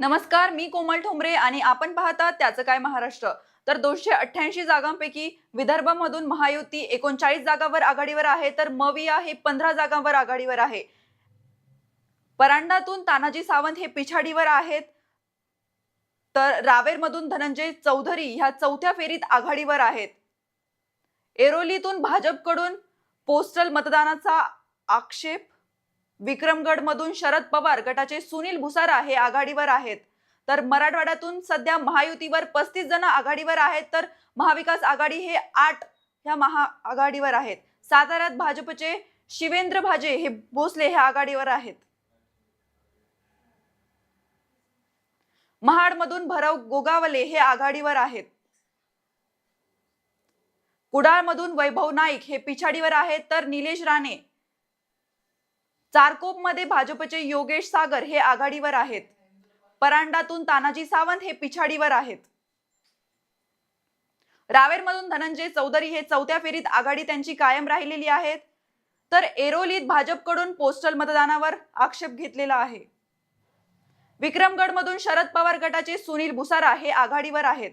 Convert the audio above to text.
नमस्कार मी कोमल ठोंबरे आणि आपण पाहता त्याचं काय महाराष्ट्र. तर दोनशे अठ्ठ्याऐंशी जागांपैकी विदर्भामधून महायुती एकोणचाळीस जागांवर आघाडीवर आहे तर मविया हे पंधरा जागांवर आघाडीवर आहे. परांडातून तानाजी सावंत हे पिछाडीवर आहेत. तर रावेरमधून धनंजय चौधरी ह्या चौथ्या फेरीत आघाडीवर आहेत. एरोलीतून भाजपकडून पोस्टल मतदानाचा आक्षेप विक्रमगडमधून शरद पवार गटाचे सुनील भुसारा हे आघाडीवर आहेत. तर मराठवाड्यातून सध्या महायुतीवर पस्तीस जण आघाडीवर आहेत तर महाविकास आघाडी हे आठ ह्या महा आघाडीवर आहेत. साताऱ्यात भाजपचे शिवेंद्र भाजे हे भोसले हे आघाडीवर आहेत. महाडमधून भरव गोगावले हे आघाडीवर आहेत. कुडाळमधून वैभव नाईक हे पिछाडीवर आहेत तर निलेश राणे चारकोपमध्ये भाजपचे योगेश सागर हे आघाडीवर आहेत. परांडातून तानाजी सावंत हे पिछाडीवर आहेत. रावेरमधून धनंजय चौधरी हे चौथ्या फेरीत आघाडी त्यांची कायम राहिलेली आहेत. तर एरोलीत भाजपकडून पोस्टल मतदानावर आक्षेप घेतलेला आहे. विक्रमगडमधून शरद पवार गटाचे सुनील भुसारा हे आघाडीवर आहेत.